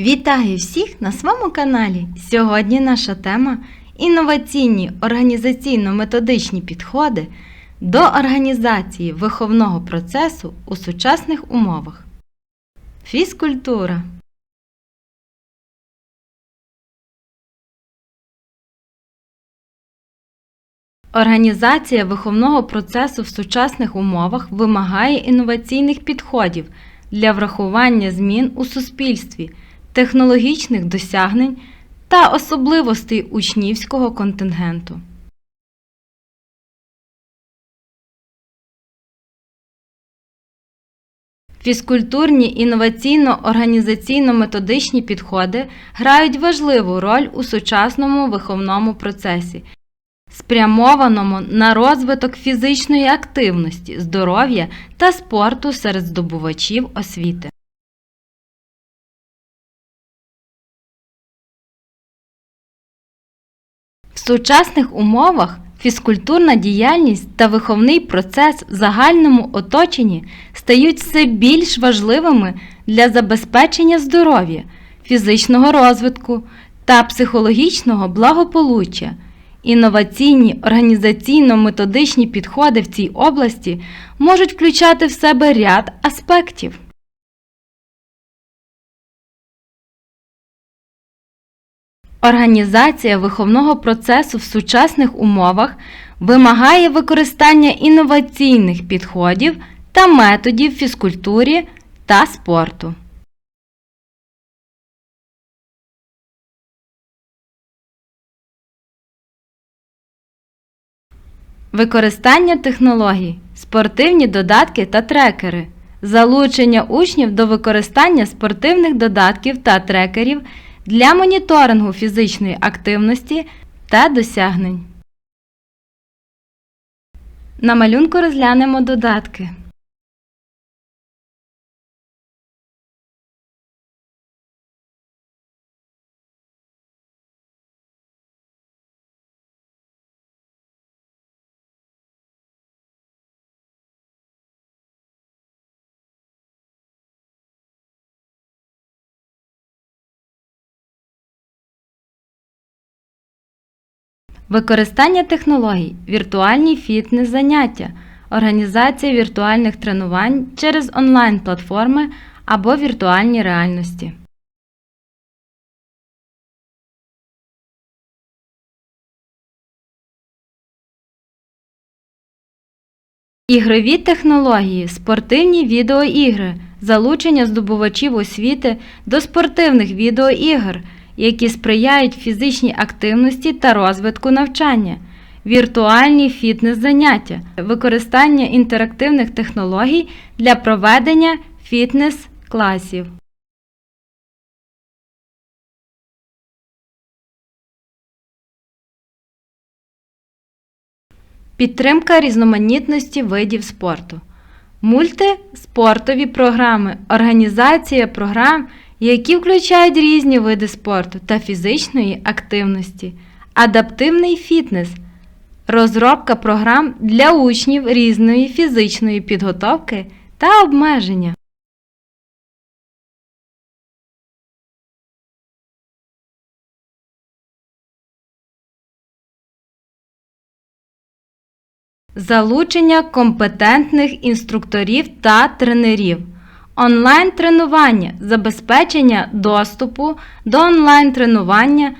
Вітаю всіх на своєму каналі. Сьогодні наша тема інноваційні організаційно-методичні підходи до організації виховного процесу у сучасних умовах. Фізкультура. Організація виховного процесу в сучасних умовах вимагає інноваційних підходів для врахування змін у суспільстві, технологічних досягнень та особливостей учнівського контингенту. Фізкультурні інноваційно-організаційно-методичні підходи грають важливу роль у сучасному виховному процесі, спрямованому на розвиток фізичної активності, здоров'я та спорту серед здобувачів освіти. В сучасних умовах фізкультурна діяльність та виховний процес в загальному оточенні стають все більш важливими для забезпечення здоров'я, фізичного розвитку та психологічного благополуччя. Інноваційні організаційно-методичні підходи в цій області можуть включати в себе ряд аспектів. Організація виховного процесу в сучасних умовах вимагає використання інноваційних підходів та методів фізкультурі та спорту. Використання технологій, спортивні додатки та трекери, залучення учнів до використання спортивних додатків та трекерів для моніторингу фізичної активності та досягнень. На малюнку розглянемо додатки. Використання технологій, віртуальні фітнес-заняття, організація віртуальних тренувань через онлайн-платформи або віртуальні реальності. Ігрові технології, спортивні відеоігри, залучення здобувачів освіти до спортивних відеоігр, які сприяють фізичній активності та розвитку навчання, віртуальні фітнес-заняття, використання інтерактивних технологій для проведення фітнес-класів. Підтримка різноманітності видів спорту. Мультиспортові програми, організація програм, які включають різні види спорту та фізичної активності, адаптивний фітнес, розробка програм для учнів різної фізичної підготовки та обмеження. Залучення компетентних інструкторів та тренерів. Онлайн-тренування, забезпечення доступу до онлайн-тренування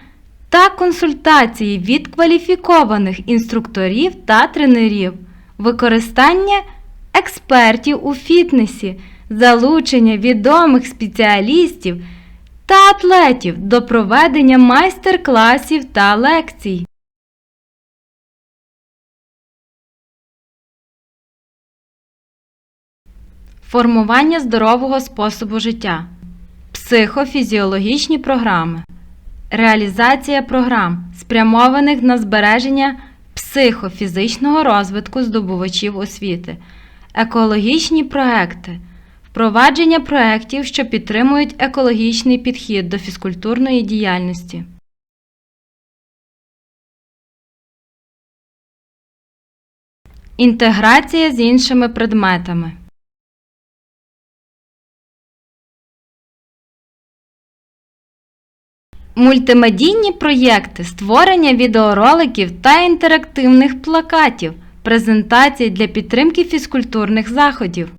та консультації від кваліфікованих інструкторів та тренерів, використання експертів у фітнесі, залучення відомих спеціалістів та атлетів до проведення майстер-класів та лекцій. Формування здорового способу життя, психофізіологічні програми, реалізація програм, спрямованих на збереження психофізичного розвитку здобувачів освіти, екологічні проекти, впровадження проєктів, що підтримують екологічний підхід до фізкультурної діяльності. Інтеграція з іншими предметами. Мультимедійні проєкти, створення відеороликів та інтерактивних плакатів, презентації для підтримки фізкультурних заходів.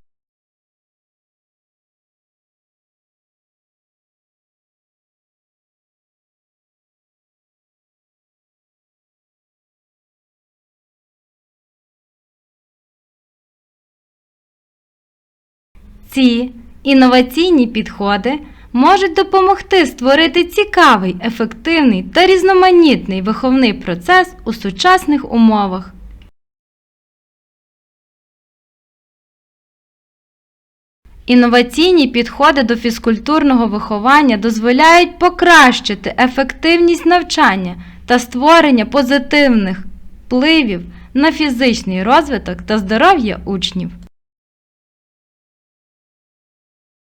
Ці інноваційні підходи можуть допомогти створити цікавий, ефективний та різноманітний виховний процес у сучасних умовах. Інноваційні підходи до фізкультурного виховання дозволяють покращити ефективність навчання та створення позитивних впливів на фізичний розвиток та здоров'я учнів.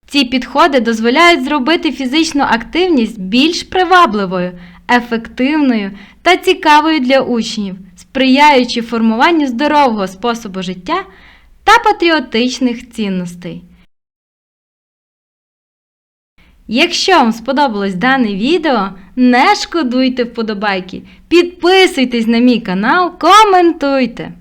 Ці підходи дозволяють зробити фізичну активність більш привабливою, ефективною та цікавою для учнів, сприяючи формуванню здорового способу життя та патріотичних цінностей. Якщо вам сподобалось дане відео, не шкодуйте вподобайки, підписуйтесь на мій канал, коментуйте.